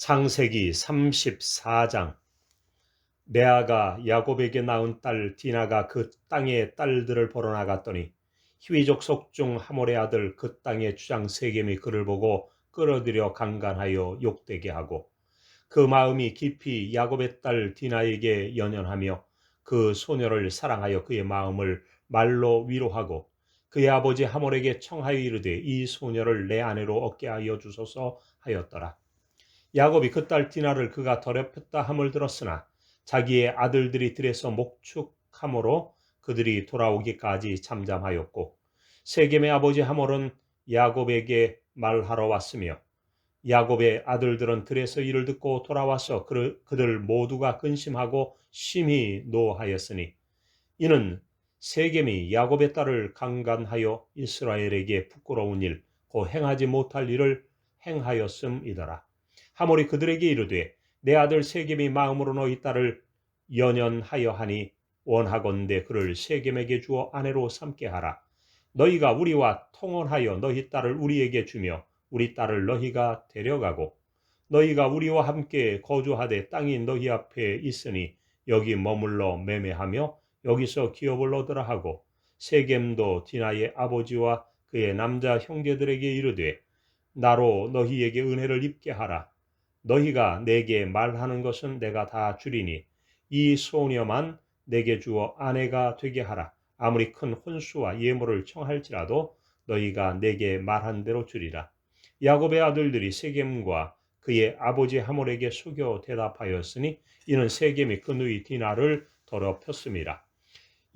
창세기 34장 레아가 야곱에게 낳은 딸 디나가 그 땅의 딸들을 보러 나갔더니 희위족 속중 하몰의 아들 그 땅의 주장 세겜이 그를 보고 끌어들여 강간하여 욕되게 하고 그 마음이 깊이 야곱의 딸 디나에게 연연하며 그 소녀를 사랑하여 그의 마음을 말로 위로하고 그의 아버지 하몰에게 청하여 이르되 이 소녀를 내 아내로 얻게 하여 주소서 하였더라. 야곱이 그 딸 디나를 그가 더럽혔다 함을 들었으나 자기의 아들들이 들에서 목축함으로 그들이 돌아오기까지 잠잠하였고 세겜의 아버지 하몰은 야곱에게 말하러 왔으며 야곱의 아들들은 들에서 이를 듣고 돌아와서 그, 그들 모두가 근심하고 심히 노하였으니 이는 세겜이 야곱의 딸을 강간하여 이스라엘에게 부끄러운 일, 곧 행하지 못할 일을 행하였음이더라. 하몰이 그들에게 이르되 내 아들 세겜이 마음으로 너희 딸을 연연하여 하니 원하건대 그를 세겜에게 주어 아내로 삼게 하라. 너희가 우리와 통혼하여 너희 딸을 우리에게 주며 우리 딸을 너희가 데려가고 너희가 우리와 함께 거주하되 땅이 너희 앞에 있으니 여기 머물러 매매하며 여기서 기업을 얻으라 하고 세겜도 디나의 아버지와 그의 남자 형제들에게 이르되 나로 너희에게 은혜를 입게 하라. 너희가 내게 말하는 것은 내가 다 주리니 이 소녀만 내게 주어 아내가 되게 하라. 아무리 큰 혼수와 예물을 청할지라도 너희가 내게 말한 대로 주리라. 야곱의 아들들이 세겜과 그의 아버지 하몰에게 속여 대답하였으니 이는 세겜이 그 누이 디나를 더럽혔습니다.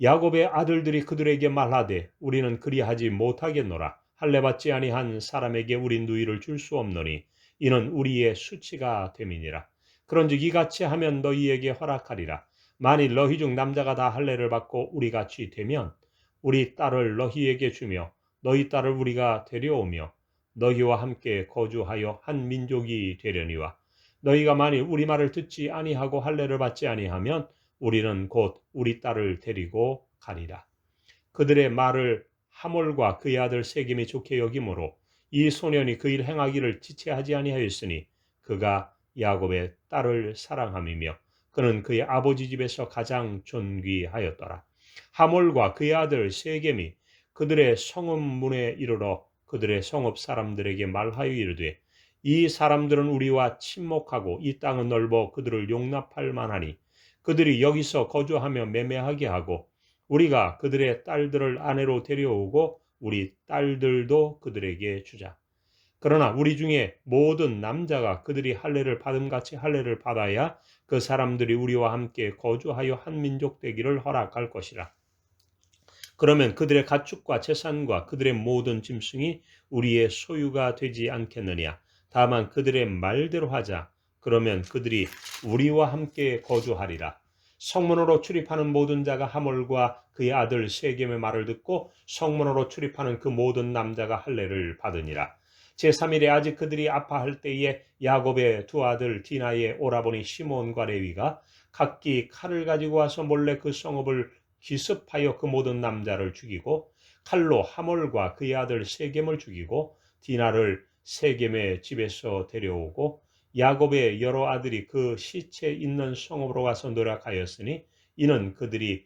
야곱의 아들들이 그들에게 말하되 우리는 그리하지 못하겠노라. 할례 받지 아니한 사람에게 우리 누이를 줄 수 없노니 이는 우리의 수치가 됨이니라. 그런즉 이같이 하면 너희에게 허락하리라. 만일 너희 중 남자가 다 할례를 받고 우리 같이 되면 우리 딸을 너희에게 주며 너희 딸을 우리가 데려오며 너희와 함께 거주하여 한 민족이 되려니와 너희가 만일 우리 말을 듣지 아니하고 할례를 받지 아니하면 우리는 곧 우리 딸을 데리고 가리라. 그들의 말을 하몰과 그의 아들 세겜이 좋게 여기므로 이 소년이 그 일 행하기를 지체하지 아니하였으니 그가 야곱의 딸을 사랑함이며 그는 그의 아버지 집에서 가장 존귀하였더라. 하몰과 그의 아들 세겜이 그들의 성읍 문에 이르러 그들의 성읍 사람들에게 말하여 이르되 이 사람들은 우리와 친목하고 이 땅은 넓어 그들을 용납할 만하니 그들이 여기서 거주하며 매매하게 하고 우리가 그들의 딸들을 아내로 데려오고 우리 딸들도 그들에게 주자. 그러나 우리 중에 모든 남자가 그들이 할례를 받음 같이 할례를 받아야 그 사람들이 우리와 함께 거주하여 한 민족 되기를 허락할 것이라. 그러면 그들의 가축과 재산과 그들의 모든 짐승이 우리의 소유가 되지 않겠느냐. 다만 그들의 말대로 하자. 그러면 그들이 우리와 함께 거주하리라. 성문으로 출입하는 모든 자가 하몰과 그의 아들 세겜의 말을 듣고 성문으로 출입하는 그 모든 남자가 할례를 받으니라. 제3일에 아직 그들이 아파할 때에 야곱의 두 아들 디나의 오라버니 시몬과 레위가 각기 칼을 가지고 와서 몰래 그 성읍을 기습하여 그 모든 남자를 죽이고 칼로 하몰과 그의 아들 세겜을 죽이고 디나를 세겜의 집에서 데려오고 야곱의 여러 아들이 그 시체 있는 성읍으로 가서 노력하였으니 이는 그들이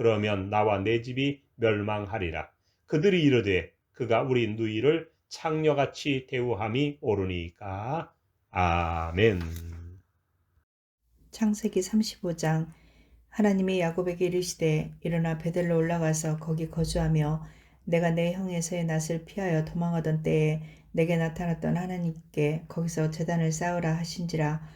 그러면 나와 내 집이 멸망하리라. 그들이 이르되 그가 우리 누이를 창녀같이 대우함이 옳으니까. 아멘. 창세기 35장 하나님이 야곱에게 이르시되 일어나 베델로 올라가서 거기 거주하며 내가 내 형에서의 낯을 피하여 도망하던 때에 내게 나타났던 하나님께 거기서 재단을 쌓으라 하신지라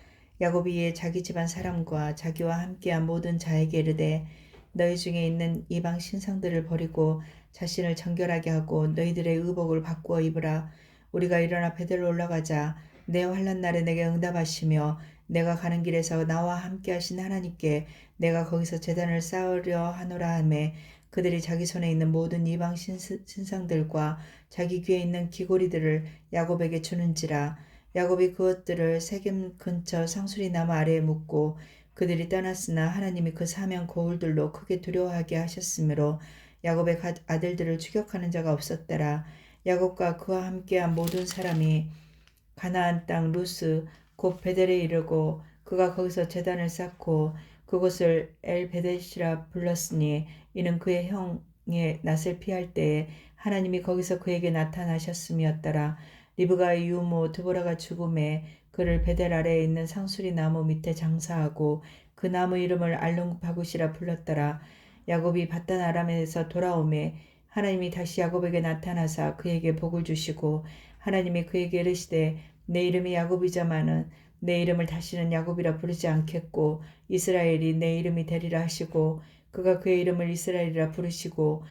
야곱이 자기 집안 사람과 자기와 함께한 모든 자에게 이르되 너희 중에 있는 이방 신상들을 버리고 자신을 정결하게 하고 너희들의 의복을 바꾸어 입으라. 우리가 일어나 베델로 올라가자. 내 환란 날에 내게 응답하시며 내가 가는 길에서 나와 함께 하신 하나님께 내가 거기서 재단을 쌓으려 하노라 하매 그들이 자기 손에 있는 모든 이방 신상들과 자기 귀에 있는 귀고리들을 야곱에게 주는지라. 야곱이 그것들을 세겜 근처 상수리 나무 아래에 묻고 그들이 떠났으나 하나님이 그 사면 거울들로 크게 두려워하게 하셨으므로 야곱의 가- 아들들을 추격하는 자가 없었더라 야곱과 그와 함께한 모든 사람이 가나안 땅 루스 곧 베델에 이르고 그가 거기서 제단을 쌓고 그곳을 엘베데시라 불렀으니 이는 그의 형의 낯을 피할 때에 하나님이 거기서 그에게 나타나셨음이었더라. 리브가의 유모 드보라가 죽음에 그를 베델 아래에 있는 상수리 나무 밑에 장사하고 그 나무 이름을 알롱바굿이라 불렀더라. 야곱이 바단 아람에서 돌아오매 하나님이 다시 야곱에게 나타나사 그에게 복을 주시고 하나님이 그에게 이르시되 내 이름이 야곱이자마는 내 이름을 다시는 야곱이라 부르지 않겠고 이스라엘이 내 이름이 되리라 하시고 그가 그의 이름을 이스라엘이라 부르시고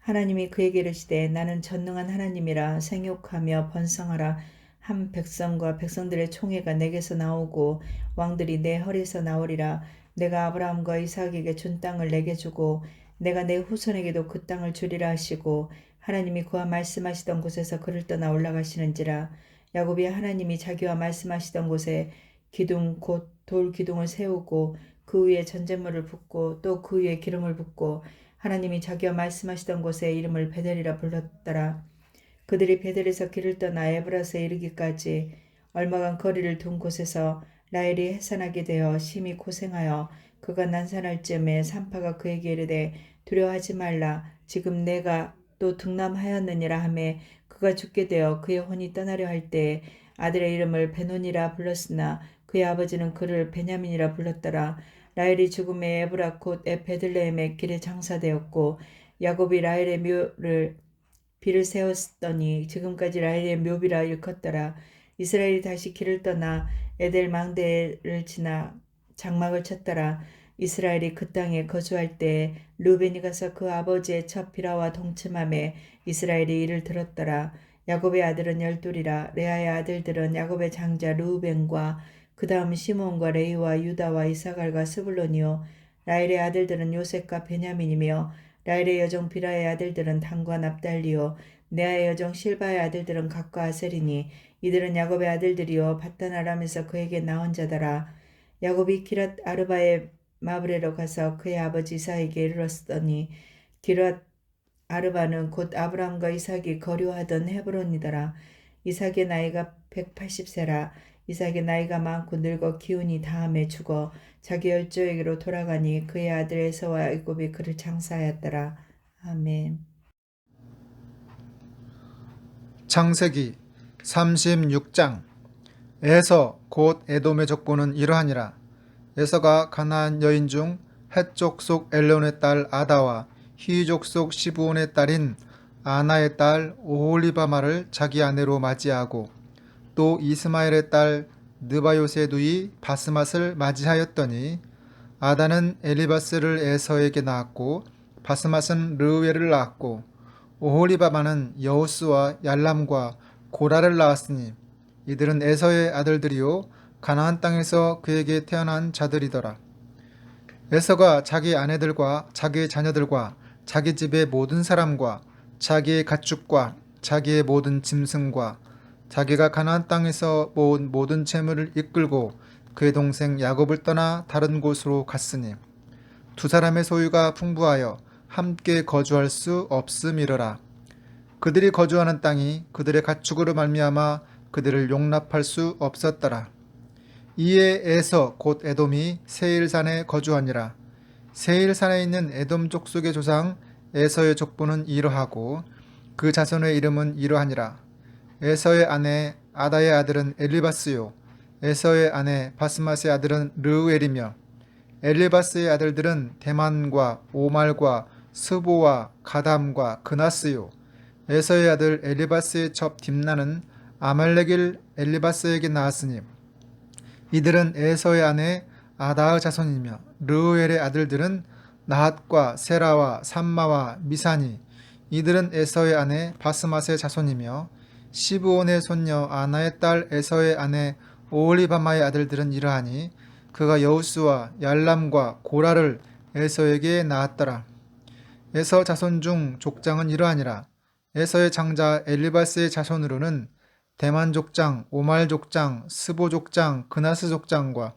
하나님이 그에게 이르시되 나는 전능한 하나님이라 생육하며 번성하라 한 백성과 백성들의 총회가 내게서 나오고 왕들이 내 허리에서 나오리라 내가 아브라함과 이삭에게 준 땅을 내게 주고 내가 내 후손에게도 그 땅을 주리라 하시고 하나님이 그와 말씀하시던 곳에서 그를 떠나 올라가시는지라 야곱이 하나님이 자기와 말씀하시던 곳에 기둥 곧 돌 기둥을 세우고 그 위에 전제물을 붓고 또 그 위에 기름을 붓고 하나님이 자기와 말씀하시던 곳에 이름을 베델이라 불렀더라. 그들이 베델에서 길을 떠나 에브라스에 이르기까지 얼마간 거리를 둔 곳에서 라헬이 해산하게 되어 심히 고생하여 그가 난산할 즈음에 산파가 그에게 이르되 두려워하지 말라 지금 내가 또 등남하였느니라 하매 그가 죽게 되어 그의 혼이 떠나려 할 때에 아들의 이름을 베논이라 불렀으나 그의 아버지는 그를 베냐민이라 불렀더라. 라헬이 죽음에 에브라 곧 베들레헴의 길에 장사되었고 야곱이 라헬의 묘를 비를 세웠더니 지금까지 라헬의 묘비라 일컫더라. 이스라엘이 다시 길을 떠나 에델 망대를 지나 장막을 쳤더라. 이스라엘이 그 땅에 거주할 때 루벤이 가서 그 아버지의 첫 비라와 동침함에 이스라엘이 이를 들었더라. 야곱의 아들은 열둘이라 레아의 아들들은 야곱의 장자 루벤과 그 다음 시몬과 레이와 유다와 이사갈과 스불론이요 라헬의 아들들은 요셉과 베냐민이며 라헬의 여종 비라의 아들들은 단과 납달리요. 네아의 여종 실바의 아들들은 각과 아셀이니 이들은 야곱의 아들들이요. 바단 아람에서 그에게 나온 자더라 야곱이 기랏 아르바의 마브레로 가서 그의 아버지 이사에게 이르렀더니 기랏 아르바는 곧 아브라함과 이삭이 거류하던 헤브론이더라. 이삭의 나이가 180세라 이삭의 나이가 많고 늙어 기운이 다함에 죽어 자기 열조에게로 돌아가니 그의 아들 에서와 야곱이 그를 장사하였더라. 아멘. 창세기 36장 에서 곧 에돔의 족보는 이러하니라 에서가 가나안 여인 중 헷족 속 엘론의 딸 아다와 히족 속 시부온의 딸인 아나의 딸 오홀리바마를 자기 아내로 맞이하고 또 이스마엘의 딸 느바요세 누이 바스맛을 맞이하였더니 아다는 엘리바스를 에서에게 낳았고 바스맛은 르우엘을 낳았고 오홀리바마는 여우스와 얄람과 고라를 낳았으니 이들은 에서의 아들들이요 가나안 땅에서 그에게 태어난 자들이더라. 에서가 자기 아내들과 자기의 자녀들과 자기 집의 모든 사람과 자기의 가축과 자기의 모든 짐승과 자기가 가나안 땅에서 모은 모든 재물을 이끌고 그의 동생 야곱을 떠나 다른 곳으로 갔으니 두 사람의 소유가 풍부하여 함께 거주할 수 없음이러라. 그들이 거주하는 땅이 그들의 가축으로 말미암아 그들을 용납할 수 없었더라. 이에 에서 곧 에돔이 세일산에 거주하니라. 세일산에 있는 에돔 족속의 조상 에서의 족보는 이러하고 그 자손의 이름은 이러하니라. 에서의 아내 아다의 아들은 엘리바스요. 에서의 아내 바스맛의 아들은 르우엘이며 엘리바스의 아들들은 대만과 오말과 스보와 가담과 그나스요. 에서의 아들 엘리바스의 첩 딥나는 아말렉일 엘리바스에게 낳았으니 이들은 에서의 아내 아다의 자손이며 르우엘의 아들들은 나핫과 세라와 삼마와 미사니 이들은 에서의 아내 바스맛의 자손이며 시브온의 손녀 아나의 딸 에서의 아내 오홀리바마의 아들들은 이러하니 그가 여우스와 얄람과 고라를 에서에게 낳았더라. 에서 자손 중 족장은 이러하니라. 에서의 장자 엘리바스의 자손으로는 대만 족장, 오말 족장, 스보 족장, 그나스 족장과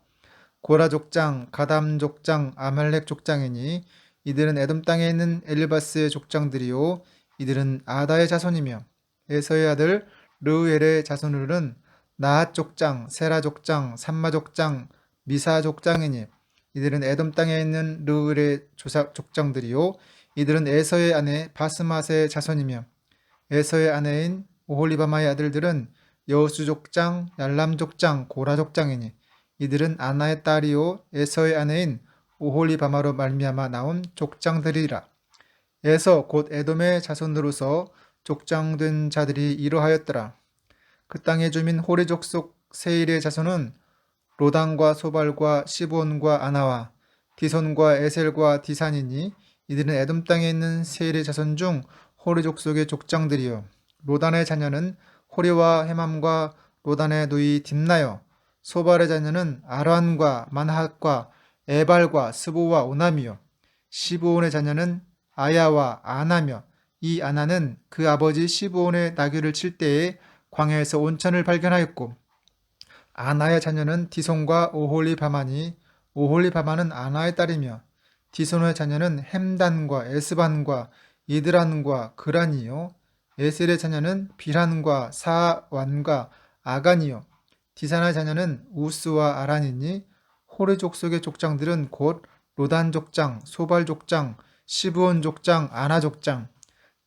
고라 족장, 가담 족장, 아말렉 족장이니 이들은 에돔 땅에 있는 엘리바스의 족장들이요 이들은 아다의 자손이며 에서의 아들 르우엘의 자손으로는 나핫 족장, 세라 족장, 삼마 족장, 미사 족장이니 이들은 에돔 땅에 있는 르우엘의 조사 족장들이요 이들은 에서의 아내 바스맛의 자손이며 에서의 아내인 오홀리바마의 아들들은 여우수 족장, 얄람 족장, 고라 족장이니 이들은 아나의 딸이요 에서의 아내인 오홀리바마로 말미암아 나온 족장들이라. 에서 곧 에돔의 자손으로서 족장된 자들이 이러하였더라. 그 땅의 주민 호리 족속 세일의 자손은 로단과 소발과 시본과 아나와 디손과 에셀과 디산이니 이들은 에돔 땅에 있는 세일의 자손 중 호리 족속의 족장들이요. 로단의 자녀는 호리와 헤맘과 로단의 누이 딥나요. 소발의 자녀는 아란과 만핫과 에발과 스보와 오남이요. 시브온의 자녀는 아야와 아나며 이 아나는 그 아버지 시브온의 나귀를 칠 때에 광야에서 온천을 발견하였고 아나의 자녀는 디손과 오홀리바마니 오홀리바마는 아나의 딸이며 디손의 자녀는 햄단과 에스반과 이드란과 그란이요 에셀의 자녀는 비란과 사완과 아간이요 디산의 자녀는 우스와 아란이니 호르 족속의 족장들은 곧 로단 족장, 소발 족장, 시브온 족장, 아나 족장,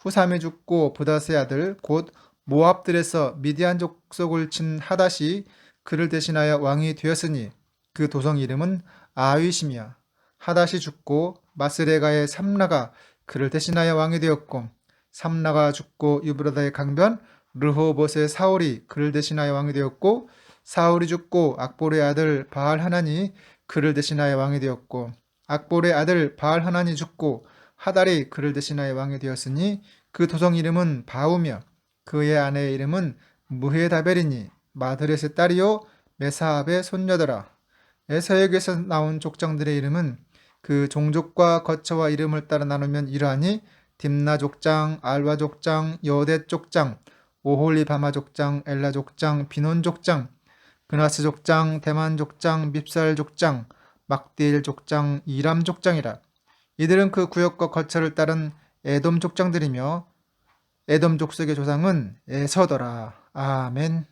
후삼이 죽고 부다스의 아들 곧 모압들에서 미디안 족속을 친 하닷이 그를 대신하여 왕이 되었으니 그 도성 이름은 아윗이며 하닷이 죽고 마스레가의 삼라가 그를 대신하여 왕이 되었고 삼라가 죽고 유브라다의 강변 르호봇의 사울이 그를 대신하여 왕이 되었고 사울이 죽고 악볼의 아들 바알 하나니 그를 대신하여 왕이 되었고 악볼의 아들 바알 하나니 죽고 하달이 그를 대신하여 왕이 되었으니 그 도성 이름은 바우며 그의 아내의 이름은 무헤다벨이니 마드렛의 딸이요 메사압의 손녀더라 에서에게서 나온 족장들의 이름은 그 종족과 거처와 이름을 따라 나누면 이러하니 딥나 족장, 알와 족장, 여대 족장, 오홀리 바마 족장, 엘라 족장, 비논 족장, 그나스 족장, 대만 족장, 밉살 족장, 막디엘 족장, 이람 족장이라. 이들은 그 구역과 거처를 따른 에돔 족장들이며 에돔 족속의 조상은 에서더라. 아멘.